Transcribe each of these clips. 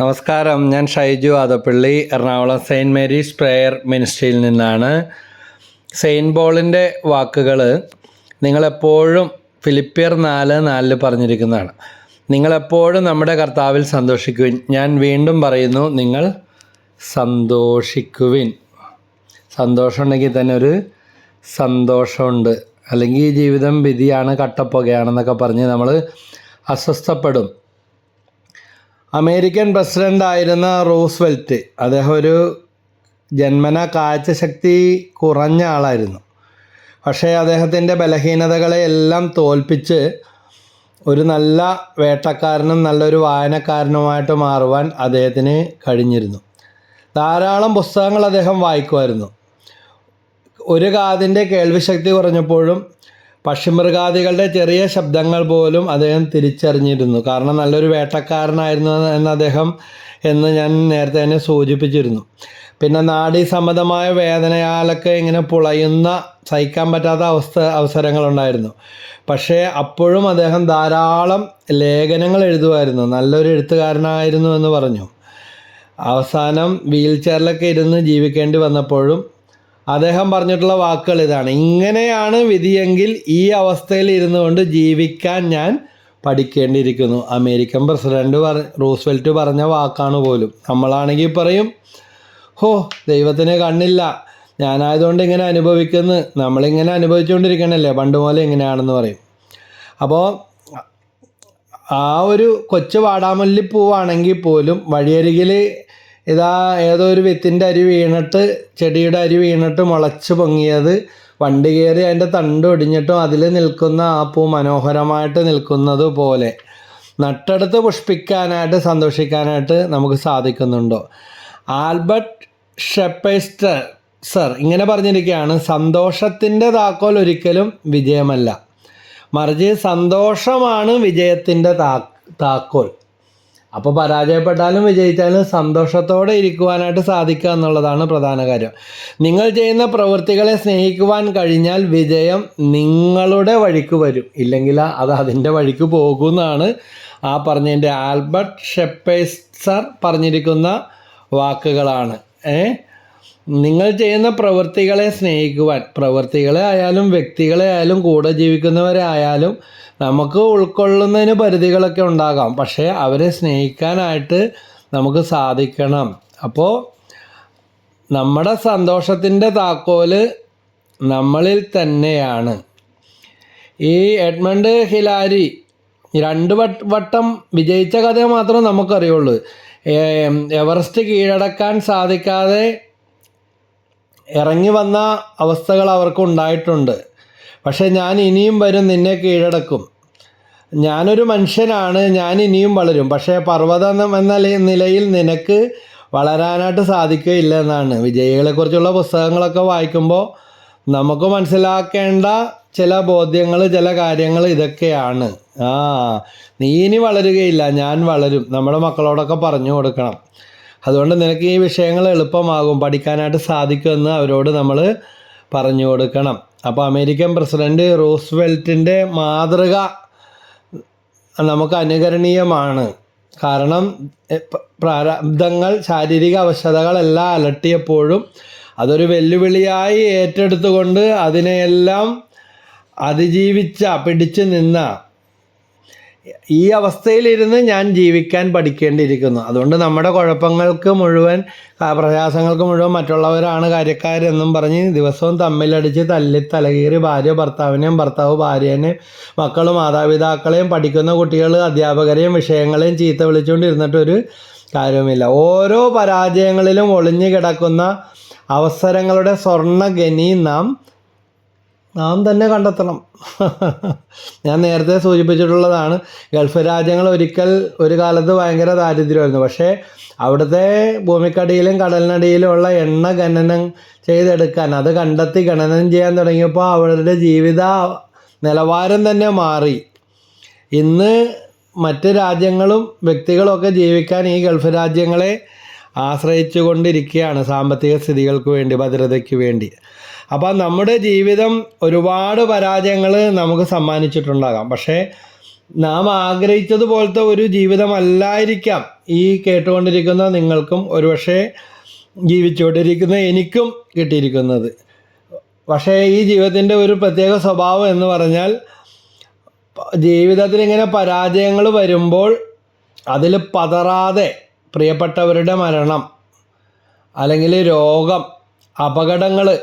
നമസ്കാരം. ഞാൻ Shaiju Adappally Ernakulam saint Mary's prayer മിനിസ്ട്രിയിൽ നിന്നാണ്. സെയിന്റ് പോളിന്റെ വാക്കുകൾ നിങ്ങളെപ്പോഴും ഫിലിപ്പിയർ നാല് നാലിൽ പറഞ്ഞിരിക്കുന്നതാണ്. നിങ്ങളെപ്പോഴും നമ്മുടെ കർത്താവിൽ സന്തോഷിക്കുവിൻ. ഞാൻ വീണ്ടും പറയുന്നു നിങ്ങൾ സന്തോഷിക്കുവിൻ. സന്തോഷമുണ്ടെങ്കിൽ തന്നെ ഒരു സന്തോഷമുണ്ട്. അല്ലെങ്കിൽ ഈ ജീവിതം വിധിയാണ് കട്ടപ്പുകയാണെന്നൊക്കെ പറഞ്ഞ് നമ്മൾ അസ്വസ്ഥപ്പെടും. അമേരിക്കൻ പ്രസിഡന്റായിരുന്ന റൂസ്വെൽറ്റ് അദ്ദേഹം ഒരു ജന്മന കാഴ്ചശക്തി കുറഞ്ഞ ആളായിരുന്നു. പക്ഷേ അദ്ദേഹത്തിന്റെ ബലഹീനതകളെ എല്ലാം തോൽപ്പിച്ച് ഒരു നല്ല വേട്ടക്കാരനും നല്ലൊരു വായനക്കാരനുമായിട്ട് മാറുവാൻ അദ്ദേഹത്തിന് കഴിഞ്ഞിരുന്നു. ധാരാളം പുസ്തകങ്ങൾ അദ്ദേഹം വായിക്കുമായിരുന്നു. ഒരു കാതിന്റെ കേൾവിശക്തി കുറഞ്ഞപ്പോഴും പക്ഷിമൃഗാദികളുടെ ചെറിയ ശബ്ദങ്ങൾ പോലും അദ്ദേഹം തിരിച്ചറിഞ്ഞിരുന്നു. കാരണം നല്ലൊരു വേട്ടക്കാരനായിരുന്നു എന്ന് അദ്ദേഹം എന്ന് ഞാൻ നേരത്തെ തന്നെ സൂചിപ്പിച്ചിരുന്നു. പിന്നെ നാഡീ സംബന്ധമായ വേദനയാലൊക്കെ ഇങ്ങനെ പുളയുന്ന സഹിക്കാൻ പറ്റാത്ത അവസ്ഥ അവസരങ്ങളുണ്ടായിരുന്നു. പക്ഷേ അപ്പോഴും അദ്ദേഹം ധാരാളം ലേഖനങ്ങൾ എഴുതുമായിരുന്നു. നല്ലൊരു എഴുത്തുകാരനായിരുന്നു എന്ന് പറഞ്ഞു. അവസാനം വീൽ ചെയറിലൊക്കെ ഇരുന്ന് ജീവിക്കേണ്ടി വന്നപ്പോഴും അദ്ദേഹം പറഞ്ഞിട്ടുള്ള വാക്കുകൾ ഇതാണ്. ഇങ്ങനെയാണ് വിധിയെങ്കിൽ ഈ അവസ്ഥയിൽ ഇരുന്നു കൊണ്ട് ജീവിക്കാൻ ഞാൻ പഠിക്കേണ്ടിയിരിക്കുന്നു. അമേരിക്കൻ പ്രസിഡന്റ് പറ റൂസ്വെൽറ്റ് പറഞ്ഞ വാക്കാണ് പോലും. നമ്മളാണെങ്കിൽ പറയും ഹോ ദൈവത്തിന് കണ്ണില്ല. ഞാനായതുകൊണ്ട് ഇങ്ങനെ അനുഭവിക്കുന്നു. നമ്മളിങ്ങനെ അനുഭവിച്ചുകൊണ്ടിരിക്കണല്ലേ? പണ്ട് പോലെ ഇങ്ങനെയാണെന്ന് പറയും. അപ്പോൾ ആ ഒരു കൊച്ചു വാടാമല്ലി പൂവാണെങ്കിൽ പോലും വഴിയരികിൽ ഇതാ ഏതോ ഒരു വിത്തിന്റെ അരി വീണിട്ട് ചെടിയുടെ അരി വീണിട്ട് മുളച്ച് പൊങ്ങിയത്. വണ്ടി കയറി അതിന്റെ തണ്ട് ഒടിഞ്ഞിട്ടും അതിൽ നിൽക്കുന്ന ആ പൂ മനോഹരമായിട്ട് നിൽക്കുന്നത് പോലെ. നട്ടെടുത്ത് പുഷ്പിക്കാനായിട്ട് സന്തോഷിക്കാനായിട്ട് നമുക്ക് സാധിക്കുന്നുണ്ടോ? ആൽബർട്ട് ഷെപ്പേസ്റ്റർ സർ ഇങ്ങനെ പറഞ്ഞിരിക്കുകയാണ് സന്തോഷത്തിന്റെ താക്കോൽ ഒരിക്കലും വിജയമല്ല. മറിച്ച് സന്തോഷമാണ് വിജയത്തിന്റെ താക്കോൽ. അപ്പോൾ പരാജയപ്പെട്ടാലും വിജയിച്ചാലും സന്തോഷത്തോടെ ഇരിക്കുവാനായിട്ട് സാധിക്കുക എന്നുള്ളതാണ് പ്രധാന കാര്യം. നിങ്ങൾ ചെയ്യുന്ന പ്രവൃത്തികളെ സ്നേഹിക്കുവാൻ കഴിഞ്ഞാൽ വിജയം നിങ്ങളുടെ വഴിക്ക് വരും. ഇല്ലെങ്കിൽ അത് അതിന്റെ വഴിക്ക് പോകുമെന്നാണ് ആ പറഞ്ഞതിന്റെ ആൽബർട്ട് ഷെപ്പേസർ പറഞ്ഞിരിക്കുന്ന വാക്കുകളാണ്. ഏ? നിങ്ങൾ ചെയ്യുന്ന പ്രവൃത്തികളെ സ്നേഹിക്കുവാൻ പ്രവൃത്തികളെ ആയാലും വ്യക്തികളെ ആയാലും കൂടെ ജീവിക്കുന്നവരെ ആയാലും നമുക്ക് ഉൾക്കൊള്ളുന്നതിന് പരിധികളൊക്കെ ഉണ്ടാകാം. പക്ഷേ അവരെ സ്നേഹിക്കാനായിട്ട് നമുക്ക് സാധിക്കണം. അപ്പോൾ നമ്മുടെ സന്തോഷത്തിന്റെ താക്കോൽ നമ്മളിൽ തന്നെയാണ്. ഈ എഡ്മണ്ട് ഹിലാരി രണ്ട് വട്ടം വിജയിച്ച കഥ മാത്രം നമുക്കറിയുള്ളൂ. എവറസ്റ്റ് കീഴടക്കാൻ സാധിക്കാതെ ഇറങ്ങി വന്ന അവസ്ഥകൾ അവർക്ക് ഉണ്ടായിട്ടുണ്ട്. പക്ഷേ ഞാൻ ഇനിയും വരും നിന്നെ കീഴടക്കും. ഞാനൊരു മനുഷ്യനാണ് ഞാൻ ഇനിയും വളരും. പക്ഷേ പർവതം എന്ന നിലയിൽ നിനക്ക് വളരാനായിട്ട് സാധിക്കുകയില്ല എന്നാണ് വിജയികളെക്കുറിച്ചുള്ള പുസ്തകങ്ങളൊക്കെ വായിക്കുമ്പോൾ നമുക്ക് മനസ്സിലാക്കേണ്ട ചില ബോധ്യങ്ങൾ ചില കാര്യങ്ങൾ ഇതൊക്കെയാണ്. ആ നീ ഇനി വളരുകയില്ല ഞാൻ വളരും. നമ്മുടെ മക്കളോടൊക്കെ പറഞ്ഞു കൊടുക്കണം. അതുകൊണ്ട് നിനക്ക് ഈ വിഷയങ്ങൾ എളുപ്പമാകും പഠിക്കാനായിട്ട് സാധിക്കുമെന്ന് അവരോട് നമ്മൾ പറഞ്ഞു കൊടുക്കണം. അപ്പോൾ അമേരിക്കൻ പ്രസിഡന്റ് റൂസ്വെൽറ്റിന്റെ മാതൃക നമുക്ക് അനുകരണീയമാണ്. കാരണം പ്രാരബ്ധങ്ങൾ ശാരീരിക അവശതകളെല്ലാം അലട്ടിയപ്പോഴും അതൊരു വെല്ലുവിളിയായി ഏറ്റെടുത്തുകൊണ്ട് അതിനെയെല്ലാം അതിജീവിച്ച പിടിച്ചു നിന്ന ഈ അവസ്ഥയിലിരുന്ന് ഞാൻ ജീവിക്കാൻ പഠിക്കേണ്ടിയിരിക്കുന്നു. അതുകൊണ്ട് നമ്മുടെ കുഴപ്പങ്ങൾക്ക് മുഴുവൻ പ്രയാസങ്ങൾക്ക് മുഴുവൻ മറ്റുള്ളവരാണ് കാര്യക്കാരെന്നും പറഞ്ഞ് ദിവസവും തമ്മിലടിച്ച് തല്ലി തലകീറി ഭാര്യ ഭർത്താവിനെയും ഭർത്താവ് ഭാര്യേനെയും മക്കളും മാതാപിതാക്കളെയും പഠിക്കുന്ന കുട്ടികൾ അധ്യാപകരെയും വിഷയങ്ങളെയും ചീത്ത വിളിച്ചുകൊണ്ടിരുന്നിട്ടൊരു കാര്യവുമില്ല. ഓരോ പരാജയങ്ങളിലും ഒളിഞ്ഞു കിടക്കുന്ന അവസരങ്ങളുടെ സ്വർണഗനി നാം നാം തന്നെ കണ്ടെത്തണം. ഞാൻ നേരത്തെ സൂചിപ്പിച്ചിട്ടുള്ളതാണ് ഗൾഫ് രാജ്യങ്ങൾ ഒരിക്കൽ ഒരു കാലത്ത് ഭയങ്കര ദാരിദ്ര്യമായിരുന്നു. പക്ഷേ അവിടുത്തെ ഭൂമിക്കടിയിലും കടലിനടിയിലും ഉള്ള എണ്ണ ഖനനം ചെയ്തെടുക്കാൻ അത് കണ്ടെത്തി ഖനനം ചെയ്യാൻ തുടങ്ങിയപ്പോൾ അവരുടെ ജീവിത നിലവാരം തന്നെ മാറി. ഇന്ന് മറ്റ് രാജ്യങ്ങളും വ്യക്തികളൊക്കെ ജീവിക്കാൻ ഈ ഗൾഫ് രാജ്യങ്ങളെ ആശ്രയിച്ചു കൊണ്ടിരിക്കുകയാണ് സാമ്പത്തിക സ്ഥിതികൾക്ക് വേണ്ടി ഭദ്രതയ്ക്ക് വേണ്ടി. അപ്പോൾ നമ്മുടെ ജീവിതം ഒരുപാട് പരാജയങ്ങൾ നമുക്ക് സമ്മാനിച്ചിട്ടുണ്ടാകാം. പക്ഷേ നാം ആഗ്രഹിച്ചതുപോലത്തെ ഒരു ജീവിതമല്ലായിരിക്കാം ഈ കേട്ടുകൊണ്ടിരിക്കുന്ന നിങ്ങൾക്കും ഒരുപക്ഷെ ജീവിച്ചുകൊണ്ടിരിക്കുന്ന എനിക്കും കിട്ടിയിരിക്കുന്നത്. പക്ഷേ ഈ ജീവിതത്തിന്റെ ഒരു പ്രത്യേക സ്വഭാവം എന്ന് പറഞ്ഞാൽ ജീവിതത്തിൽ ഇങ്ങനെ പരാജയങ്ങൾ വരുമ്പോൾ അതിൽ പതറാതെ പ്രിയപ്പെട്ടവരുടെ മരണം അല്ലെങ്കിൽ രോഗം അപകടങ്ങൾ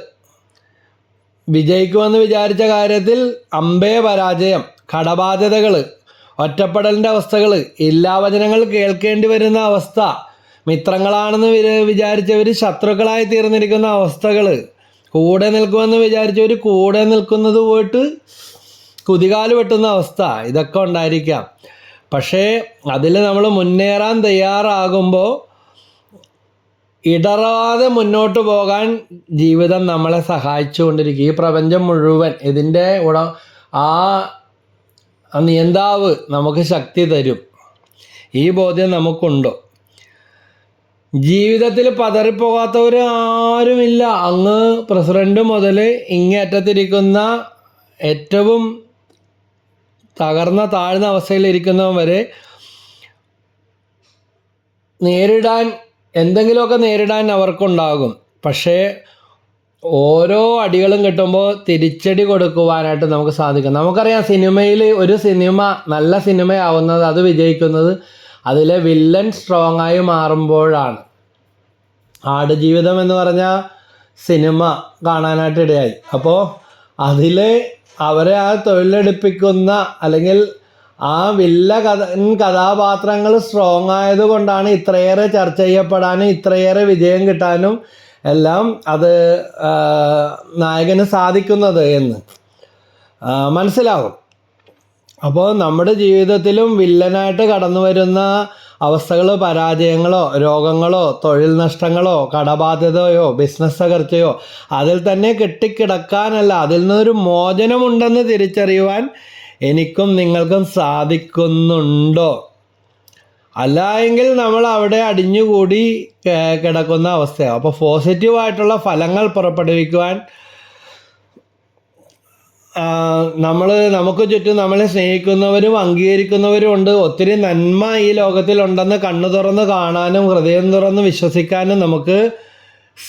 വിജയിക്കുമെന്ന് വിചാരിച്ച കാര്യത്തിൽ അമ്പേ പരാജയം കടബാധ്യതകൾ ഒറ്റപ്പെടലിന്റെ അവസ്ഥകൾ ഇല്ലാവചനങ്ങൾ കേൾക്കേണ്ടി വരുന്ന അവസ്ഥ മിത്രങ്ങളാണെന്ന് വിചാരിച്ചവർ ശത്രുക്കളായി തീർന്നിരിക്കുന്ന അവസ്ഥകൾ കൂടെ നിൽക്കുമെന്ന് വിചാരിച്ചവർ കൂടെ നിൽക്കുന്നത് പോയിട്ട് കുതികാൽ വെട്ടുന്ന അവസ്ഥ ഇതൊക്കെ ഉണ്ടായിരിക്കാം. പക്ഷേ അതിൽ നമ്മൾ മുന്നേറാൻ തയ്യാറാകുമ്പോൾ ഇടറാതെ മുന്നോട്ട് പോകാൻ ജീവിതം നമ്മളെ സഹായിച്ചുകൊണ്ടിരിക്കും. ഈ പ്രപഞ്ചം മുഴുവൻ ഇതിന്റെ ഉട ആ നിയന്താവ് നമുക്ക് ശക്തി തരും. ഈ ബോധ്യം നമുക്കുണ്ടോ. ജീവിതത്തിൽ പതറിപ്പോകാത്തവർ ആരുമില്ല. അങ്ങ് പ്രസിഡന്റ് മുതൽ ഇങ്ങേറ്റത്തിരിക്കുന്ന ഏറ്റവും തകർന്ന താഴ്ന്ന അവസ്ഥയിലിരിക്കുന്നവരെ വരെ നേരിടാൻ എന്തെങ്കിലുമൊക്കെ നേരിടാൻ അവർക്കുണ്ടാകും. പക്ഷേ ഓരോ അടികളും കിട്ടുമ്പോൾ തിരിച്ചടി കൊടുക്കുവാനായിട്ട് നമുക്ക് സാധിക്കും. നമുക്കറിയാം സിനിമയിൽ ഒരു സിനിമ നല്ല സിനിമയാവുന്നത് അത് വിജയിക്കുന്നത് അതിലെ വില്ലൻ സ്ട്രോങ് ആയി മാറുമ്പോഴാണ്. ആടുജീവിതം എന്ന് പറഞ്ഞ സിനിമ കാണാനായിട്ട് ഇടയായി. അപ്പോൾ അതിൽ അവരെ ആ തൊഴിലെടുപ്പിക്കുന്ന അല്ലെങ്കിൽ ആ വില്ല കഥ കഥാപാത്രങ്ങൾ സ്ട്രോങ് ആയതുകൊണ്ടാണ് ഇത്രയേറെ ചർച്ച ചെയ്യപ്പെടാനും ഇത്രയേറെ വിജയം കിട്ടാനും എല്ലാം അത് നായകന് സാധിക്കുന്നത് എന്ന്. മനസ്സിലാവും. അപ്പോൾ നമ്മുടെ ജീവിതത്തിലും വില്ലനായിട്ട് കടന്നു വരുന്ന അവസ്ഥകളോ പരാജയങ്ങളോ രോഗങ്ങളോ തൊഴിൽ നഷ്ടങ്ങളോ കടബാധ്യതയോ ബിസിനസ് തകർച്ചയോ അതിൽ തന്നെ കെട്ടിക്കിടക്കാനല്ല അതിൽ നിന്നൊരു മോചനമുണ്ടെന്ന് തിരിച്ചറിയുവാൻ എനിക്കും നിങ്ങൾക്കും സാധിക്കുന്നുണ്ടോ? അല്ല എങ്കിൽ നമ്മൾ അവിടെ അടിഞ്ഞുകൂടി കിടക്കുന്ന അവസ്ഥയാണ് അപ്പോൾ പോസിറ്റീവായിട്ടുള്ള ഫലങ്ങൾ പുറപ്പെടുവിക്കുവാൻ നമ്മൾ നമുക്ക് ചുറ്റും നമ്മളെ സ്നേഹിക്കുന്നവരും അംഗീകരിക്കുന്നവരും ഉണ്ട്. ഒത്തിരി നന്മ ഈ ലോകത്തിലുണ്ടെന്ന് കണ്ണു തുറന്ന് കാണാനും ഹൃദയം തുറന്ന് വിശ്വസിക്കാനും നമുക്ക്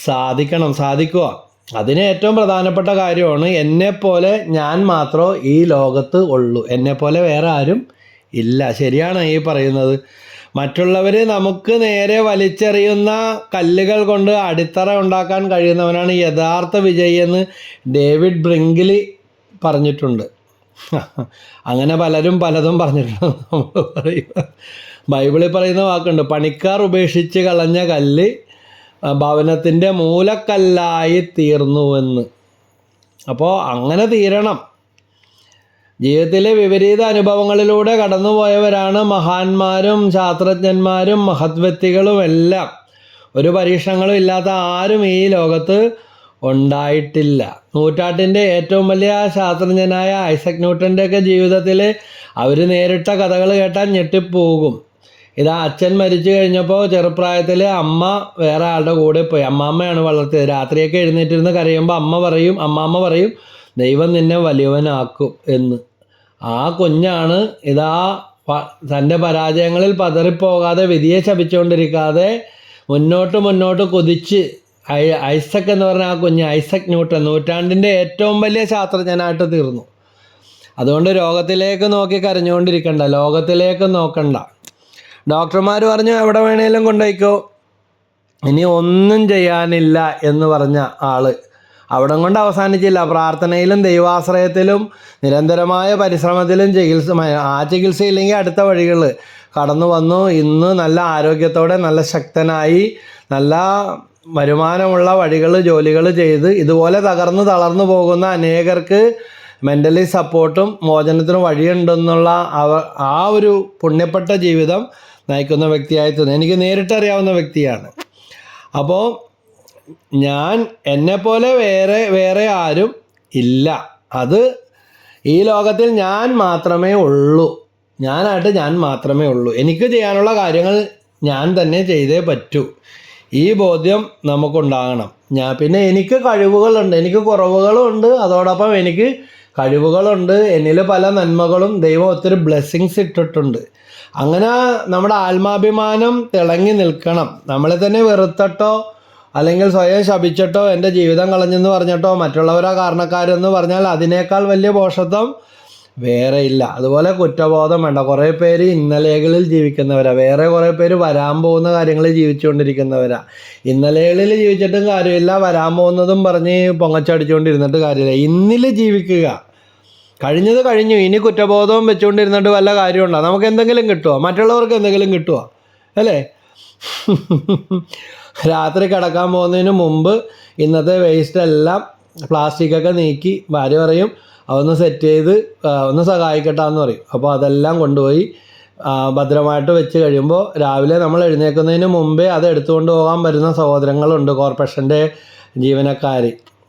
സാധിക്കണം സാധിക്കുക അതിന് ഏറ്റവും പ്രധാനപ്പെട്ട കാര്യമാണ് എന്നെപ്പോലെ ഞാൻ മാത്രമേ ഈ ലോകത്ത് ഉള്ളൂ. എന്നെപ്പോലെ വേറെ ആരും ഇല്ല. ശരിയാണ് ഈ പറയുന്നത്. മറ്റുള്ളവർ നമുക്ക് നേരെ വലിച്ചെറിയുന്ന കല്ലുകൾ കൊണ്ട് അടിത്തറ ഉണ്ടാക്കാൻ കഴിയുന്നവനാണ് യഥാർത്ഥ വിജയി എന്ന് ഡേവിഡ് ബ്രിങ്കിലി പറഞ്ഞിട്ടുണ്ട്. അങ്ങനെ പലരും പലതും പറഞ്ഞിട്ടുണ്ട്. നമ്മൾ ബൈബിളിൽ പറയുന്ന വാക്കുണ്ട്. പണിക്കാർ ഉപേക്ഷിച്ച് കളഞ്ഞ കല്ല് ഭവനത്തിന്റെ മൂലക്കല്ലായി തീർന്നുവെന്ന്. അപ്പോൾ അങ്ങനെ തീരണം. ജീവിതത്തിലെ വിപരീത അനുഭവങ്ങളിലൂടെ കടന്നുപോയവരാണ് മഹാന്മാരും ശാസ്ത്രജ്ഞന്മാരും മഹത്വ്യക്തികളും എല്ലാം ഒരു പരീക്ഷണങ്ങളും ഇല്ലാത്ത ആരും ഈ ലോകത്ത് ഉണ്ടായിട്ടില്ല. നൂറ്റാണ്ടിന്റെ ഏറ്റവും വലിയ ശാസ്ത്രജ്ഞനായ ഐസക് ന്യൂട്ടന്റെയൊക്കെ ജീവിതത്തിൽ അവർ നേരിട്ട കഥകൾ കേട്ടാൽ ഞെട്ടിപ്പോകും. ഇതാ അച്ഛൻ മരിച്ചു കഴിഞ്ഞപ്പോൾ ചെറുപ്രായത്തിൽ അമ്മ വേറെ ആളുടെ കൂടെ പോയി. അമ്മാമ്മയാണ് വളർത്തിയത്. രാത്രിയൊക്കെ എഴുന്നേറ്റിരുന്ന് കരയുമ്പോൾ അമ്മ പറയും അമ്മാമ്മ പറയും ദൈവം നിന്നെ വലിയവനാക്കും എന്ന്. ആ കുഞ്ഞാണ് ഇതാ തന്റെ പരാജയങ്ങളിൽ പതറിപ്പോകാതെ വിധിയെ ശപിച്ചുകൊണ്ടിരിക്കാതെ മുന്നോട്ട് മുന്നോട്ട് കുതിച്ച് ഐ ഐസക് എന്ന് പറഞ്ഞ ആ കുഞ്ഞ് ഐസക് ന്യൂട്ടൺ നൂറ്റാണ്ടിന്റെ ഏറ്റവും വലിയ ശാസ്ത്രജ്ഞനായിട്ട് തീർന്നു. അതുകൊണ്ട് രോഗത്തിലേക്ക് നോക്കി കരഞ്ഞുകൊണ്ടിരിക്കണ്ട. ലോകത്തിലേക്ക് നോക്കണ്ട. ഡോക്ടർമാർ പറഞ്ഞു എവിടെ വേണേലും കൊണ്ടുപോയിക്കോ. ഇനി ഒന്നും ചെയ്യാനില്ല എന്ന് പറഞ്ഞ ആൾ അവിടം കൊണ്ട് അവസാനിച്ചില്ല. പ്രാർത്ഥനയിലും ദൈവാശ്രയത്തിലും നിരന്തരമായ പരിശ്രമത്തിലും ചികിത്സ ആ ചികിത്സ ഇല്ലെങ്കിൽ അടുത്ത വഴികൾ കടന്നു വന്നു. ഇന്ന് നല്ല ആരോഗ്യത്തോടെ നല്ല ശക്തനായി നല്ല വരുമാനമുള്ള വഴികൾ ജോലികൾ ചെയ്ത് ഇതുപോലെ തകർന്ന് തളർന്നു പോകുന്ന അനേകർക്ക് മെന്റലി സപ്പോർട്ടും മോചനത്തിനും വഴിയുണ്ടെന്നുള്ള ആ ഒരു പുണ്യപ്പെട്ട ജീവിതം നയിക്കുന്ന വ്യക്തിയായി തോന്നുന്നു. എനിക്ക് നേരിട്ടറിയാവുന്ന വ്യക്തിയാണ്. അപ്പോൾ ഞാൻ എന്നെപ്പോലെ വേറെ വേറെ ആരും ഇല്ല. അത് ഈ ലോകത്തിൽ ഞാൻ മാത്രമേ ഉള്ളൂ. ഞാനായിട്ട് ഞാൻ മാത്രമേ ഉള്ളൂ. എനിക്ക് ചെയ്യാനുള്ള കാര്യങ്ങൾ ഞാൻ തന്നെ ചെയ്തേ പറ്റൂ. ഈ ബോധ്യം നമുക്കുണ്ടാകണം. ഞാൻ പിന്നെ എനിക്ക് കഴിവുകളുണ്ട്. എനിക്ക് കുറവുകളുണ്ട്. അതോടൊപ്പം എനിക്ക് കഴിവുകളുണ്ട്. എന്നിൽ പല നന്മകളും ദൈവം ഒത്തിരി ബ്ലെസ്സിങ്സ് ഇട്ടിട്ടുണ്ട്. അങ്ങനെ നമ്മുടെ ആത്മാഭിമാനം തിളങ്ങി നിൽക്കണം. നമ്മളെ തന്നെ വെറുത്തട്ടോ അല്ലെങ്കിൽ സ്വയം ശപിച്ചിട്ടോ എന്റെ ജീവിതം കളഞ്ഞെന്ന് പറഞ്ഞിട്ടോ മറ്റുള്ളവരാ കാരണക്കാരെന്ന് പറഞ്ഞാൽ അതിനേക്കാൾ വലിയ പോഷത്വം വേറെ ഇല്ല. അതുപോലെ കുറ്റബോധം വേണ്ട. കുറേ പേര് ഇന്നലെകളിൽ ജീവിക്കുന്നവരാണ് വേറെ കുറേ പേര് വരാൻ പോകുന്ന കാര്യങ്ങളിൽ ജീവിച്ചുകൊണ്ടിരിക്കുന്നവരാണ് ഇന്നലെകളിൽ ജീവിച്ചിട്ടും കാര്യമില്ല വരാൻ പോകുന്നതും പറഞ്ഞ് പൊങ്ങച്ചടിച്ചുകൊണ്ടിരുന്നിട്ട് കാര്യമില്ല. ഇന്നിൽ ജീവിക്കുക. കഴിഞ്ഞത് കഴിഞ്ഞു. ഇനി കുറ്റബോധവും വെച്ചുകൊണ്ടിരുന്നിട്ട് വല്ല കാര്യമുണ്ടോ? നമുക്ക് എന്തെങ്കിലും കിട്ടുമോ മറ്റുള്ളവർക്ക് എന്തെങ്കിലും കിട്ടുമോ അല്ലേ? രാത്രി കിടക്കാൻ പോകുന്നതിന് മുമ്പ് ഇന്നത്തെ വേസ്റ്റ് എല്ലാം പ്ലാസ്റ്റിക്കൊക്കെ നീക്കി ഭാര്യ പറയും. അതൊന്ന് സെറ്റ് ചെയ്ത് ഒന്ന് ഒന്ന് സഹായിക്കട്ടാന്ന് പറയും. അപ്പോൾ അതെല്ലാം കൊണ്ടുപോയി ഭദ്രമായിട്ട് വെച്ച് കഴിയുമ്പോൾ രാവിലെ നമ്മൾ എഴുന്നേൽക്കുന്നതിന് മുമ്പേ അത് എടുത്തുകൊണ്ട് പോകാൻ വരുന്ന സഹോദരങ്ങളുണ്ട് കോർപ്പറേഷന്റെ ജീവനക്കാർ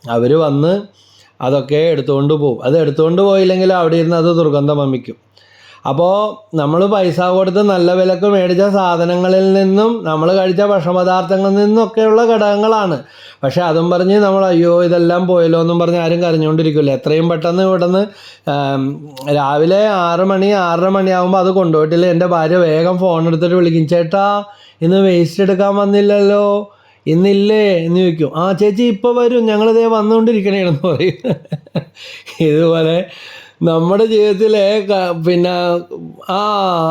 അവർ വന്ന് അതൊക്കെ എടുത്തുകൊണ്ട് പോകും അത് എടുത്തുകൊണ്ട് പോയില്ലെങ്കിൽ അവിടെ ഇരുന്ന് അത് ദുർഗന്ധം വമിക്കും. അപ്പോൾ നമ്മൾ പൈസ കൊടുത്ത് നല്ല വിലക്ക് മേടിച്ച സാധനങ്ങളിൽ നിന്നും നമ്മൾ കഴിച്ച ഭക്ഷണപദാർത്ഥങ്ങളിൽ നിന്നൊക്കെയുള്ള ഘടകങ്ങളാണ്. പക്ഷേ അതും പറഞ്ഞ് നമ്മൾ അയ്യോ ഇതെല്ലാം പോയല്ലോ എന്നും പറഞ്ഞ് ആരും കരഞ്ഞുകൊണ്ടിരിക്കില്ല എത്രയും പെട്ടെന്ന് ഇവിടുന്ന് രാവിലെ ആറ് മണി ആറര മണിയാകുമ്പോൾ അത് കൊണ്ടുപോയിട്ടില്ല? എന്റെ ഭാര്യ വേഗം ഫോൺ എടുത്തിട്ട് വിളിക്കും. ചേട്ടാ ഇന്ന് വേസ്റ്റ് എടുക്കാൻ വന്നില്ലല്ലോ. ഇന്നില്ലേ എന്ന് ചോദിക്കും. ആ ചേച്ചി ഇപ്പോൾ വരും. ഞങ്ങളിതേ വന്നുകൊണ്ടിരിക്കണേ എന്ന് പറയും. ഇതുപോലെ നമ്മുടെ ജീവിതത്തിലെ പിന്നെ ആ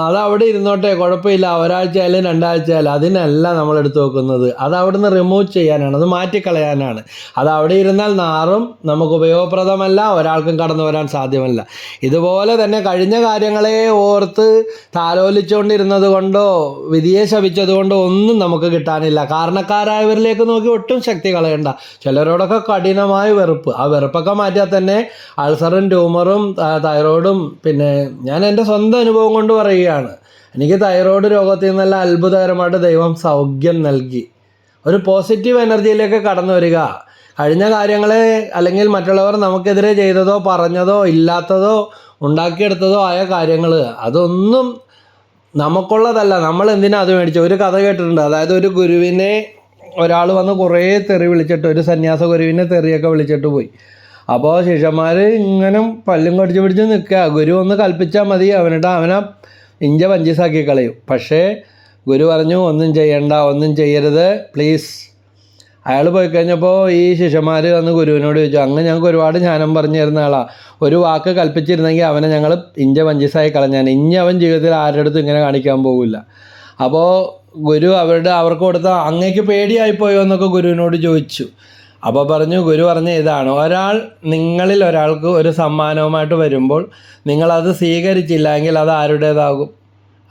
അത് അവിടെ ഇരുന്നോട്ടെ കുഴപ്പമില്ല. ഒരാഴ്ച ആയാലും രണ്ടാഴ്ച ആയാലും അതിനല്ല നമ്മൾ എടുത്തു വെക്കുന്നത് അത് അവിടെ നിന്ന് റിമൂവ് ചെയ്യാനാണ്. അത് മാറ്റിക്കളയാനാണ്. അത് അവിടെ ഇരുന്നാൽ നാറും നമുക്ക് ഉപയോഗപ്രദമല്ല ഒരാൾക്കും കടന്നു വരാൻ സാധ്യമല്ല. ഇതുപോലെ തന്നെ കഴിഞ്ഞ കാര്യങ്ങളെ ഓർത്ത് താലോലിച്ചുകൊണ്ടിരുന്നത് കൊണ്ടോ വിധിയെ ശപിച്ചത് കൊണ്ടോ ഒന്നും നമുക്ക് കിട്ടാനില്ല. കാരണക്കാരായവരിലേക്ക് നോക്കി ഒട്ടും ശക്തി കളയണ്ട. ചിലരോടൊക്കെ കഠിനമായ വെറുപ്പ്. ആ വെറുപ്പൊക്കെ മാറ്റിയാൽ തന്നെ അൾസറും ട്യൂമറും തൈറോയിഡും പിന്നെ ഞാൻ എന്റെ സ്വന്തം അനുഭവം കൊണ്ട് പറയുകയാണ്. എനിക്ക് തൈറോയിഡ് രോഗത്തിൽ നിന്നല്ല അത്ഭുതകരമായിട്ട് ദൈവം സൗഖ്യം നൽകി. ഒരു പോസിറ്റീവ് എനർജിയിലേക്ക് കടന്നു വരിക. കഴിഞ്ഞ കാര്യങ്ങളെ അല്ലെങ്കിൽ മറ്റുള്ളവർ നമുക്കെതിരെ ചെയ്തതോ പറഞ്ഞതോ ഇല്ലാത്തതോ ഉണ്ടാക്കിയെടുത്തതോ ആയ കാര്യങ്ങൾ അതൊന്നും നമുക്കുള്ളതല്ല. നമ്മൾ എന്തിനാ അത് മേടിച്ചു? ഒരു കഥ കേട്ടിട്ടുണ്ട്. അതായത് ഒരു ഗുരുവിനെ ഒരാൾ വന്ന് കുറേ തെറി വിളിച്ചിട്ട് ഒരു സന്യാസ ഗുരുവിനെ തെറിയൊക്കെ വിളിച്ചിട്ട് പോയി. അപ്പോൾ ശിഷ്യന്മാർ ഇങ്ങനെ പല്ലും കടിച്ചു പിടിച്ച് നിൽക്കുക. ഗുരു ഒന്ന് കൽപ്പിച്ചാൽ മതി. അവനിട്ട് അവനെ ഇഞ്ച പഞ്ചീസാക്കി കളയും. പക്ഷേ ഗുരു പറഞ്ഞു ഒന്നും ചെയ്യണ്ട ഒന്നും ചെയ്യരുത്. പ്ലീസ് അയാൾ പോയി കഴിഞ്ഞപ്പോൾ ഈ ശിഷ്യന്മാർ വന്ന് ഗുരുവിനോട് ചോദിച്ചു അങ്ങ് ഞങ്ങൾക്ക് ഒരുപാട് ജ്ഞാനം പറഞ്ഞു തരുന്ന ആളാണ് ഒരു വാക്ക് കൽപ്പിച്ചിരുന്നെങ്കിൽ അവനെ ഞങ്ങൾ ഇഞ്ച പഞ്ചീസായി കളഞ്ഞാൽ ഇനി അവൻ ജീവിതത്തിൽ ആരുടെ അടുത്തും ഇങ്ങനെ കാണിക്കാൻ പോകില്ല അപ്പോൾ ഗുരു അവരുടെ അവർക്ക് കൊടുത്ത അങ്ങേക്ക് പേടിയായിപ്പോയോ എന്നൊക്കെ ഗുരുവിനോട് ചോദിച്ചു. അപ്പോൾ പറഞ്ഞു ഗുരു പറഞ്ഞ ഇതാണ്. ഒരാൾ നിങ്ങളിൽ ഒരാൾക്ക് ഒരു സമ്മാനവുമായിട്ട് വരുമ്പോൾ നിങ്ങളത് സ്വീകരിച്ചില്ല എങ്കിൽ അത് ആരുടേതാകും?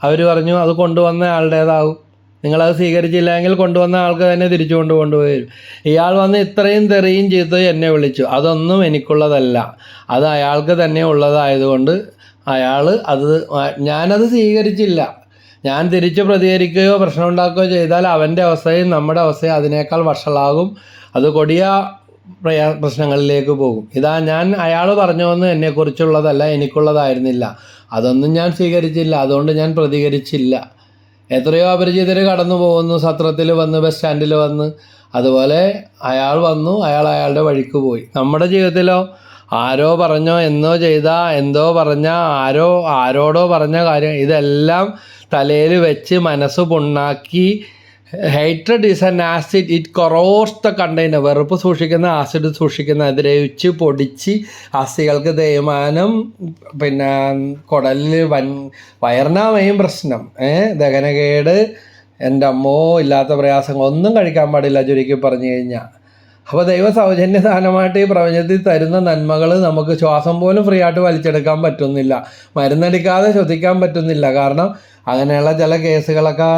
അവർ പറഞ്ഞു അത് കൊണ്ടുവന്ന ആളുടേതാകും. നിങ്ങളത് സ്വീകരിച്ചില്ലെങ്കിൽ കൊണ്ടുവന്ന ആൾക്ക് തന്നെ തിരിച്ചു കൊണ്ട് കൊണ്ടുപോയി ഇയാൾ വന്ന് ഇത്രയും തെറിയും ചെയ്ത് എന്നെ വിളിച്ചു. അതൊന്നും എനിക്കുള്ളതല്ല. അത് അയാൾക്ക് തന്നെ ഉള്ളതായതുകൊണ്ട് അയാൾ അത് ഞാനത് സ്വീകരിച്ചില്ല. ഞാൻ തിരിച്ച് പ്രതികരിക്കുകയോ പ്രശ്നം ഉണ്ടാക്കുകയോ ചെയ്താൽ അവന്റെ അവസ്ഥയും നമ്മുടെ അവസ്ഥയും അതിനേക്കാൾ വഷളാകും. അത് കൊടിയ പ്രയാ പ്രശ്നങ്ങളിലേക്ക് പോകും. ഇതാ ഞാൻ അയാൾ പറഞ്ഞുവെന്ന് എന്നെക്കുറിച്ചുള്ളതല്ല എനിക്കുള്ളതായിരുന്നില്ല. അതൊന്നും ഞാൻ സ്വീകരിച്ചില്ല അതുകൊണ്ട് ഞാൻ പ്രതികരിച്ചില്ല. എത്രയോ അപരിചിതർ കടന്നു പോകുന്നു സത്രത്തിൽ വന്ന് ബസ് സ്റ്റാൻഡിൽ വന്ന്. അതുപോലെ അയാൾ വന്നു അയാൾ അയാളുടെ വഴിക്ക് പോയി. നമ്മുടെ ജീവിതത്തിലോ ആരോ പറഞ്ഞോ എന്നോ ചെയ്ത എന്തോ പറഞ്ഞ ആരോ ആരോടോ പറഞ്ഞ കാര്യം ഇതെല്ലാം തലയിൽ വെച്ച് മനസ്സ് പുണ്ണാക്കി hated is an acid it corrodes the container വെറുപ്പ് സൂക്ഷിക്കുന്ന ആസിഡ് സൂക്ഷിക്കുന്ന. ദ്രവിച്ച് പൊടിച്ച് അസ്ഥികൾക്ക് തേയ്മാനം പിന്നെ കുടലിൽ വൻ വയറിനാ മെയിൻ പ്രശ്നം. ഏ ദഹനകേട് എന്റെ അമ്മോ ഇല്ലാത്ത പ്രയാസങ്ങൾ ഒന്നും കഴിക്കാൻ പാടില്ല ചുരുക്കി പറഞ്ഞു കഴിഞ്ഞാൽ. അപ്പോൾ ദൈവ സൗജന്യ ദാനമായിട്ട് ഈ പ്രപഞ്ചത്തിൽ തരുന്ന നന്മകൾ നമുക്ക് ശ്വാസം പോലും ഫ്രീ ആയിട്ട് വലിച്ചെടുക്കാൻ പറ്റുന്നില്ല. മരുന്നടിക്കാതെ ശ്വസിക്കാൻ പറ്റുന്നില്ല. കാരണം അങ്ങനെയുള്ള ചില കേസുകളൊക്കെ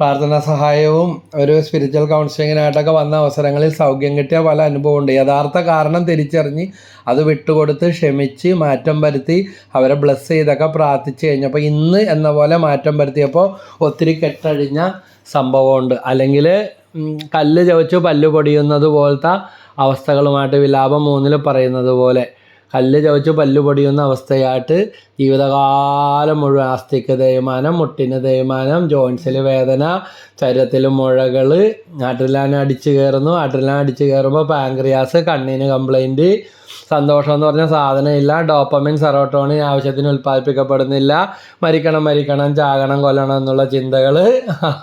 പ്രാർത്ഥനാ സഹായവും ഒരു സ്പിരിച്വൽ കൗൺസിലിങ്ങിനായിട്ടൊക്കെ വന്ന അവസരങ്ങളിൽ സൗഖ്യം കിട്ടിയ പല അനുഭവമുണ്ട്. യഥാർത്ഥ കാരണം തിരിച്ചറിഞ്ഞ് അത് വിട്ടുകൊടുത്ത് ക്ഷമിച്ച് മാറ്റം വരുത്തി അവരെ ബ്ലസ് ചെയ്തൊക്കെ പ്രാർത്ഥിച്ച് കഴിഞ്ഞപ്പോൾ ഇന്ന് എന്ന പോലെ മാറ്റം വരുത്തിയപ്പോൾ ഒത്തിരി കെട്ടഴിഞ്ഞ സംഭവമുണ്ട്. അല്ലെങ്കിൽ കല്ല് ചവച്ച് പല്ല് പൊടിയുന്നത് പോലത്തെ അവസ്ഥകളുമായിട്ട് വിലാപം മൂന്നിൽ പറയുന്നത് പോലെ. കല്ല് ചവച്ച് പല്ല് പൊടിയുന്ന അവസ്ഥയായിട്ട് ജീവിതകാലം മുഴുവൻ അസ്ഥിക്ക് തേയ്മാനം മുട്ടിന് തേയ്മാനം ജോയിൻസിൽ വേദന ശരീരത്തിൽ മുഴകൾ അഡ്രിലാൻ അടിച്ചു കയറുന്നു. അഡ്രിലാൻ അടിച്ചു കയറുമ്പോൾ പാങ്ക്രിയാസ് കണ്ണിന് കംപ്ലൈന്റ് സന്തോഷം എന്ന് പറഞ്ഞ സാധനമില്ല ഡോപ്പമിൻ സെറോട്ടോണിൻ ആവശ്യത്തിന് ഉൽപ്പാദിപ്പിക്കപ്പെടുന്നില്ല മരിക്കണം മരിക്കണം ചാകണം കൊല്ലണം എന്നുള്ള ചിന്തകൾ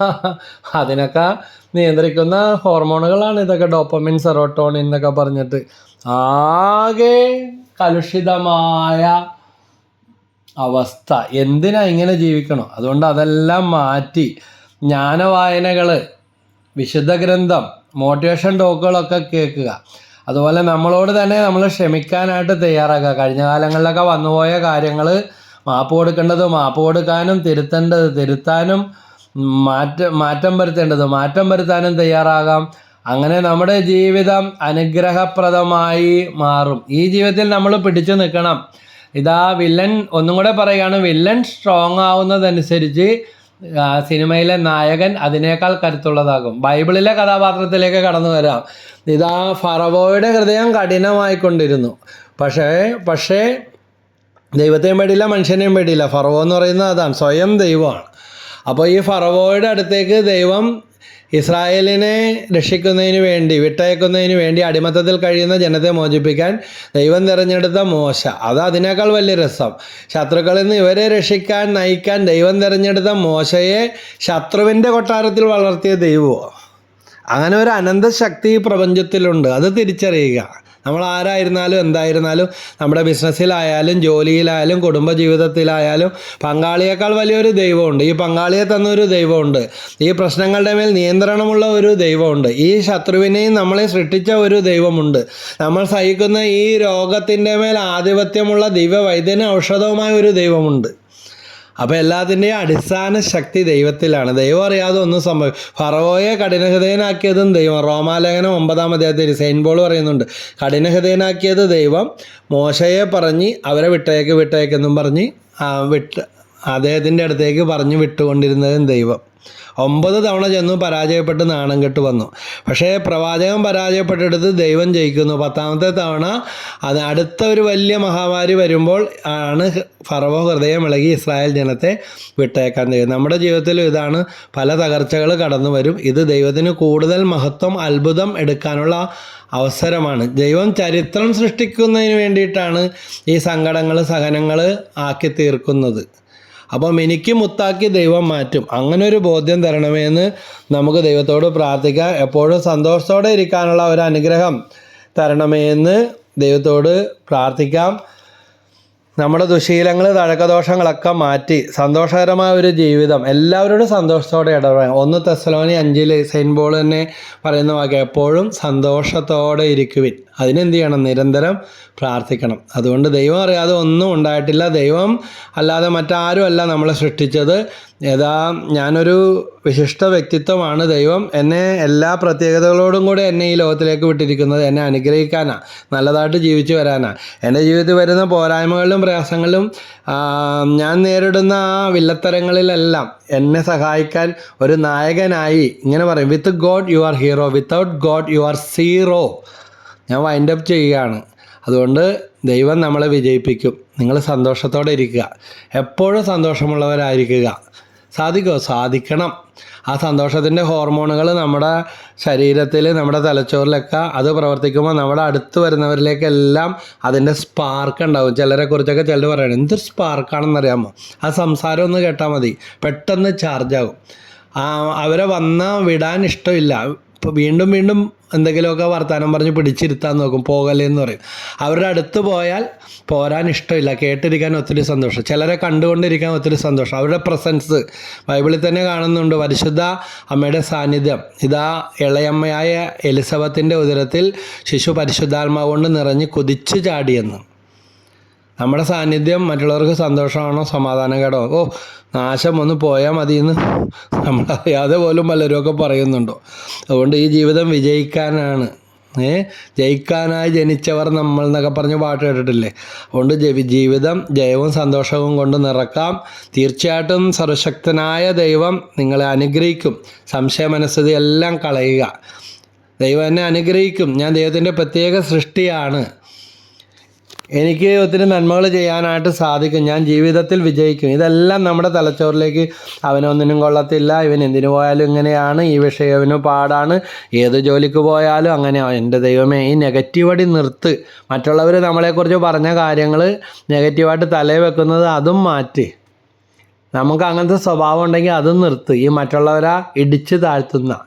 അതിനൊക്കെ നിയന്ത്രിക്കുന്ന ഹോർമോണുകളാണ് ഇതൊക്കെ ഡോപ്പമിൻ സെറോട്ടോണിൻ എന്നൊക്കെ പറഞ്ഞിട്ട്. ആകെ കലുഷിതമായ അവസ്ഥ. എന്തിനാ ഇങ്ങനെ ജീവിക്കണം? അതുകൊണ്ട് അതെല്ലാം മാറ്റി ജ്ഞാനവായനകൾ വിശുദ്ധ ഗ്രന്ഥം മോട്ടിവേഷൻ ടോക്കുകളൊക്കെ കേൾക്കുക. അതുപോലെ നമ്മളോട് തന്നെ നമ്മൾ ക്ഷമിക്കാനായിട്ട് തയ്യാറാക്കുക. കഴിഞ്ഞ കാലങ്ങളിലൊക്കെ വന്നുപോയ കാര്യങ്ങൾ മാപ്പ് കൊടുക്കേണ്ടത് മാപ്പ് കൊടുക്കാനും തിരുത്തേണ്ടത് തിരുത്താനും മാറ്റം മാറ്റം വരുത്തേണ്ടത് മാറ്റം വരുത്താനും തയ്യാറാകാം. അങ്ങനെ നമ്മുടെ ജീവിതം അനുഗ്രഹപ്രദമായി മാറും. ഈ ജീവിതത്തിൽ നമ്മൾ പിടിച്ചു നിൽക്കണം. ഇതാ വില്ലൻ ഒന്നും കൂടെ പറയുകയാണ്. വില്ലൻ സ്ട്രോങ് ആവുന്നതനുസരിച്ച് സിനിമയിലെ നായകൻ അതിനേക്കാൾ കരുത്തുള്ളതാകും. ബൈബിളിലെ കഥാപാത്രത്തിലേക്ക് കടന്നു വരാം. ഇതാ ഫറവോയുടെ ഹൃദയം കഠിനമായിക്കൊണ്ടിരുന്നു. പക്ഷേ പക്ഷേ ദൈവത്തെയും പേടിയില്ല മനുഷ്യനെയും പേടിയില്ല. ഫറവോ എന്ന് പറയുന്നത് അതാണ് സ്വയം ദൈവമാണ്. അപ്പോൾ ഈ ഫറവോയുടെ അടുത്തേക്ക് ദൈവം ഇസ്രായേലിനെ രക്ഷിക്കുന്നതിന് വേണ്ടി വിട്ടയക്കുന്നതിന് വേണ്ടി അടിമത്തത്തിൽ കഴിയുന്ന ജനത്തെ മോചിപ്പിക്കാൻ ദൈവം തിരഞ്ഞെടുത്ത മോശ. അത് അതിനേക്കാൾ വലിയ രസം. ശത്രുക്കളിൽ നിന്ന് ഇവരെ രക്ഷിക്കാൻ നയിക്കാൻ ദൈവം തിരഞ്ഞെടുത്ത മോശയെ ശത്രുവിന്റെ കൊട്ടാരത്തിൽ വളർത്തിയ ദൈവമോ? അങ്ങനെ ഒരു അനന്തശക്തി ഈ പ്രപഞ്ചത്തിലുണ്ട്. അത് തിരിച്ചറിയുക. നമ്മൾ ആരായിരുന്നാലും എന്തായിരുന്നാലും നമ്മുടെ ബിസിനസ്സിലായാലും ജോലിയിലായാലും കുടുംബ ജീവിതത്തിലായാലും പങ്കാളിയേക്കാൾ വലിയൊരു ദൈവമുണ്ട്. ഈ പങ്കാളിയെ തന്നൊരു ദൈവമുണ്ട്. ഈ പ്രശ്നങ്ങളുടെ മേൽ നിയന്ത്രണമുള്ള ഒരു ദൈവമുണ്ട്. ഈ ശത്രുവിനെയും നമ്മളെ സൃഷ്ടിച്ച ഒരു ദൈവമുണ്ട്. നമ്മൾ സഹിക്കുന്ന ഈ രോഗത്തിന്റെ മേൽ ആധിപത്യമുള്ള ദിവ്യവൈദ്യന ഔഷധവുമായ ഒരു ദൈവമുണ്ട്. അപ്പോൾ എല്ലാത്തിന്റെയും അടിസ്ഥാന ശക്തി ദൈവത്തിലാണ്. ദൈവം അറിയാതെ ഒന്നും സംഭവം ഫറവോയെ കഠിനഹൃദയനാക്കിയതും ദൈവം റോമാലേഖനം ഒമ്പതാം അധ്യായത്തിൽ സെയിന്റ് പോൾ പറയുന്നുണ്ട്. കഠിനഹൃദയനാക്കിയത് ദൈവം മോശയെ പറഞ്ഞ് അവരെ വിട്ടേക്ക് വിട്ടേക്കെന്നും പറഞ്ഞ് വിട്ട് അദ്ദേഹത്തിന്റെ അടുത്തേക്ക് പറഞ്ഞ് വിട്ടുകൊണ്ടിരുന്നതും ദൈവം. ഒമ്പത് തവണ ചെന്നു പരാജയപ്പെട്ട് നാണം കെട്ട് വന്നു. പക്ഷേ പ്രവാചകൻ പരാജയപ്പെട്ടെടുത്ത് ദൈവം ജയിക്കുന്നു. പത്താമത്തെ തവണ അത് അടുത്ത ഒരു വലിയ മഹാമാരി വരുമ്പോൾ ആണ് ഫറവോ ഹൃദയം ഇളകി ഇസ്രായേൽ ജനത്തെ വിട്ടേക്കാൻ ദൈവം നമ്മുടെ ജീവിതത്തിലും ഇതാണ് പല തകർച്ചകൾ കടന്നു വരും. ഇത് ദൈവത്തിന് കൂടുതൽ മഹത്വം അത്ഭുതം എടുക്കാനുള്ള അവസരമാണ്. ദൈവം ചരിത്രം സൃഷ്ടിക്കുന്നതിന് വേണ്ടിയിട്ടാണ് ഈ സങ്കടങ്ങൾ സഹനങ്ങൾ ആക്കി തീർക്കുന്നത് അപ്പം എനിക്ക് മുത്താക്കി ദൈവം മാറ്റും. അങ്ങനെ ഒരു ബോധ്യം തരണമെന്ന് നമുക്ക് ദൈവത്തോട് പ്രാർത്ഥിക്കാം. എപ്പോഴും സന്തോഷത്തോടെ ഇരിക്കാനുള്ള ഒരു അനുഗ്രഹം തരണമെന്ന് ദൈവത്തോട് പ്രാർത്ഥിക്കാം. നമ്മുടെ ദുശീലങ്ങൾ തഴക്കദോഷങ്ങളൊക്കെ മാറ്റി സന്തോഷകരമായ ഒരു ജീവിതം എല്ലാവരോടും സന്തോഷത്തോടെ ഇടപെടാം ഒന്ന് തെസലോനി അഞ്ചിൽ സെയിൻ ബോൾ തന്നെ പറയുന്ന വാക്ക് എപ്പോഴും സന്തോഷത്തോടെ ഇരിക്കുവിൻ. അതിനെന്ത് ചെയ്യണം? നിരന്തരം പ്രാർത്ഥിക്കണം. അതുകൊണ്ട് ദൈവം അറിയാതെ ഒന്നും ഉണ്ടായിട്ടില്ല. ദൈവം അല്ലാതെ മറ്റാരും അല്ല നമ്മളെ സൃഷ്ടിച്ചത്. ഏതാ ഞാനൊരു വിശിഷ്ട വ്യക്തിത്വമാണ്. ദൈവം എന്നെ എല്ലാ പ്രത്യേകതകളോടും കൂടെ എന്നെ ഈ ലോകത്തിലേക്ക് വിട്ടിരിക്കുന്നത് എന്നെ അനുഗ്രഹിക്കാനാണ് നല്ലതായിട്ട് ജീവിച്ചു വരാനാണ് എന്റെ ജീവിതത്തിൽ വരുന്ന പോരായ്മകളിലും പ്രയാസങ്ങളിലും ഞാൻ നേരിടുന്ന ആ വില്ലത്തരങ്ങളിലെല്ലാം എന്നെ സഹായിക്കാൻ ഒരു നായകനായി ഇങ്ങനെ പറയും with God you are hero without God you are zero ഞാൻ വൈൻഡ് അപ്പ് ചെയ്യുകയാണ്. അതുകൊണ്ട് ദൈവം നമ്മളെ വിജയിപ്പിക്കും. നിങ്ങൾ സന്തോഷത്തോടെ ഇരിക്കുക. എപ്പോഴും സന്തോഷമുള്ളവരായിരിക്കുക. സാധിക്കുമോ സാധിക്കണം. ആ സന്തോഷത്തിന്റെ ഹോർമോണുകൾ നമ്മുടെ ശരീരത്തിൽ നമ്മുടെ തലച്ചോറിലൊക്കെ അത് പ്രവർത്തിക്കുമ്പോൾ നമ്മുടെ അടുത്ത് വരുന്നവരിലേക്കെല്ലാം അതിന്റെ സ്പാർക്ക് ഉണ്ടാവും. ചിലരെ കുറിച്ചൊക്കെ ചിലർ പറയണം എന്തൊരു സ്പാർക്കാണെന്നറിയാമോ ആ സംസാരം ഒന്ന് കേട്ടാൽ മതി. പെട്ടെന്ന് ചാർജ് ആകും. അവരെ വന്നാൽ വിടാൻ ഇഷ്ടമില്ല. ഇപ്പോൾ വീണ്ടും വീണ്ടും എന്തെങ്കിലുമൊക്കെ വർത്തമാനം പറഞ്ഞ് പിടിച്ചിരുത്താൻ നോക്കും പോകല്ലേ എന്ന് പറയും. അവരുടെ അടുത്ത് പോയാൽ പോരാൻ ഇഷ്ടമില്ല കേട്ടിരിക്കാൻ ഒത്തിരി സന്തോഷം. ചിലരെ കണ്ടുകൊണ്ടിരിക്കാൻ ഒത്തിരി സന്തോഷം. അവരുടെ പ്രസൻസ് ബൈബിളിൽ തന്നെ കാണുന്നുണ്ട് പരിശുദ്ധ അമ്മയുടെ സാന്നിധ്യം. ഇതാ ഇളയമ്മയായ എലിസബത്തിന്റെ ഉദരത്തിൽ ശിശു പരിശുദ്ധാത്മാവ് കൊണ്ട് നിറഞ്ഞ് കുതിച്ചു ചാടിയെന്ന്. നമ്മുടെ സാന്നിധ്യം മറ്റുള്ളവർക്ക് സന്തോഷമാണോ സമാധാനകേടോ ഓ നാശം ഒന്ന് പോയാൽ മതി എന്ന് നമ്മളറിയാതെ പോലും പലരുമൊക്കെ പറയുന്നുണ്ടോ? അതുകൊണ്ട് ഈ ജീവിതം വിജയിക്കാനാണ്. ഏ ജയിക്കാനായി ജനിച്ചവർ നമ്മൾ എന്നൊക്കെ പറഞ്ഞ് പാട്ട് കേട്ടിട്ടില്ലേ? അതുകൊണ്ട് ജവി- ജീവിതം ജയവും സന്തോഷവും കൊണ്ട് നിറക്കാം. തീർച്ചയായിട്ടും സർവശക്തനായ ദൈവം നിങ്ങളെ അനുഗ്രഹിക്കും. സംശയ മനസ്സിതി എല്ലാം കളയുക. ദൈവം എന്നെ അനുഗ്രഹിക്കും. ഞാൻ ദൈവത്തിന്റെ പ്രത്യേക സൃഷ്ടിയാണ്. എനിക്ക് ഒത്തിരി നന്മകൾ ചെയ്യാനായിട്ട് സാധിക്കും. ഞാൻ ജീവിതത്തിൽ വിജയിക്കും. ഇതെല്ലാം നമ്മുടെ തലച്ചോറിലേക്ക് അവനൊന്നിനും കൊള്ളത്തില്ല. ഇവൻ എന്തിനു പോയാലും ഇങ്ങനെയാണ്. ഈ വിഷയം അവന് പാടാണ്. ഏത് ജോലിക്ക് പോയാലും അങ്ങനെ. എന്റെ ദൈവമേ ഈ നെഗറ്റീവടി നിർത്ത്. മറ്റുള്ളവർ നമ്മളെക്കുറിച്ച് പറഞ്ഞ കാര്യങ്ങൾ നെഗറ്റീവായിട്ട് തലയിൽ വെക്കുന്നത് അതും മാറ്റി. നമുക്ക് അങ്ങനത്തെ സ്വഭാവം ഉണ്ടെങ്കിൽ അതും നിർത്ത്. ഈ മറ്റുള്ളവരാ ഇടിച്ച് താഴ്ത്തുന്ന.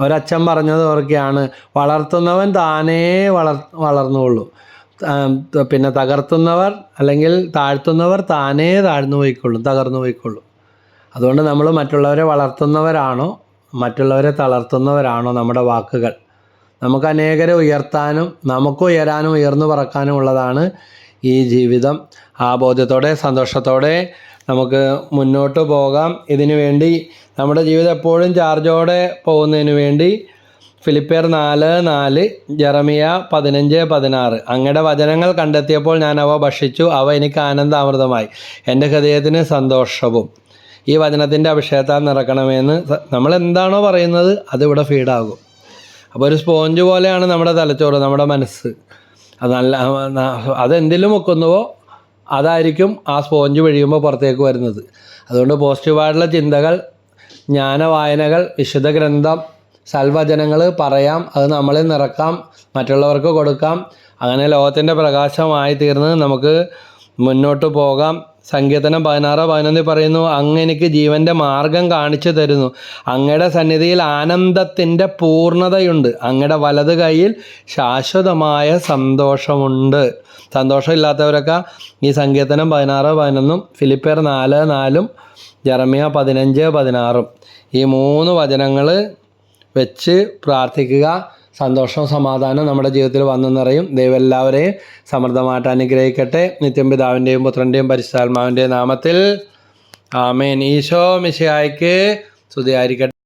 ഒരച്ഛൻ പറഞ്ഞത് ഓർക്കെയാണ് വളർത്തുന്നവൻ താനേ വളർ വളർന്നുകൊള്ളൂ. പിന്നെ തകർത്തുന്നവർ അല്ലെങ്കിൽ താഴ്ത്തുന്നവർ താനേ താഴ്ന്നു പോയിക്കൊള്ളും തകർന്നു പോയിക്കൊള്ളും. അതുകൊണ്ട് നമ്മൾ മറ്റുള്ളവരെ വളർത്തുന്നവരാണോ മറ്റുള്ളവരെ തളർത്തുന്നവരാണോ നമ്മുടെ വാക്കുകൾ. നമുക്ക് അനേകരെ ഉയർത്താനും നമുക്ക് ഉയരാനും ഉയർന്നു പറക്കാനും ഉള്ളതാണ് ഈ ജീവിതം. ആ ബോധ്യത്തോടെ സന്തോഷത്തോടെ നമുക്ക് മുന്നോട്ട് പോകാം. ഇതിനു വേണ്ടി നമ്മുടെ ജീവിതം എപ്പോഴും ചാർജോടെ പോകുന്നതിന് വേണ്ടി ഫിലിപ്പിയർ നാല് നാല് ജെറമിയ പതിനഞ്ച് പതിനാറ്. അങ്ങയുടെ വചനങ്ങൾ കണ്ടെത്തിയപ്പോൾ ഞാൻ അവ ഭക്ഷിച്ചു. അവ എനിക്ക് ആനന്ദാമൃതമായി. എന്റെ ഹൃദയത്തിന് സന്തോഷവും. ഈ വചനത്തിന്റെ അഭിഷേകത്താൽ നിറക്കണമെന്ന് നമ്മൾ എന്താണോ പറയുന്നത് അതിവിടെ ഫീഡാകും. അപ്പോൾ ഒരു സ്പോഞ്ച് പോലെയാണ് നമ്മുടെ തലച്ചോറ് നമ്മുടെ മനസ്സ്. അത് നല്ല അതെന്തിലും വെക്കുന്നുവോ അതായിരിക്കും ആ സ്പോഞ്ച് വഴിയുമ്പോൾ പുറത്തേക്ക് വരുന്നത്. അതുകൊണ്ട് പോസിറ്റീവായിട്ടുള്ള ചിന്തകൾ ജ്ഞാനവായനകൾ വിശുദ്ധ ഗ്രന്ഥം സൽവചനങ്ങൾ പറയാം അത് നമ്മളിൽ നിറക്കാം മറ്റുള്ളവർക്ക് കൊടുക്കാം. അങ്ങനെ ലോകത്തിന്റെ പ്രകാശമായി തീർന്ന് നമുക്ക് മുന്നോട്ട് പോകാം. സങ്കീർത്തനം പതിനാറ് പതിനൊന്നിൽ പറയുന്നു അങ്ങ് എനിക്ക് ജീവന്റെ മാർഗം കാണിച്ചു തരുന്നു. അങ്ങയുടെ സന്നിധിയിൽ ആനന്ദത്തിന്റെ പൂർണതയുണ്ട് അങ്ങയുടെ വലത് കൈയിൽ ശാശ്വതമായ സന്തോഷമുണ്ട്. സന്തോഷമില്ലാത്തവരൊക്കെ ഈ സങ്കീർത്തനം പതിനാറ് പതിനൊന്നും ഫിലിപ്പിയർ നാല് നാലും ജെറമിയ പതിനഞ്ച് പതിനാറും ഈ മൂന്ന് വചനങ്ങൾ വെച്ച് പ്രാർത്ഥിക്കുക. സന്തോഷവും സമാധാനവും നമ്മുടെ ജീവിതത്തിൽ വന്നു നിറയും ദൈവം എല്ലാവരെയും സമൃദ്ധമായിട്ട് അനുഗ്രഹിക്കട്ടെ. നിത്യം പിതാവിന്റെയും പുത്രന്റെയും പരിശുദ്ധാത്മാവിന്റെയും നാമത്തിൽ ആമേൻ. ഈശോ മിശയായിക്ക് സ്തുതിയായിരിക്കട്ടെ.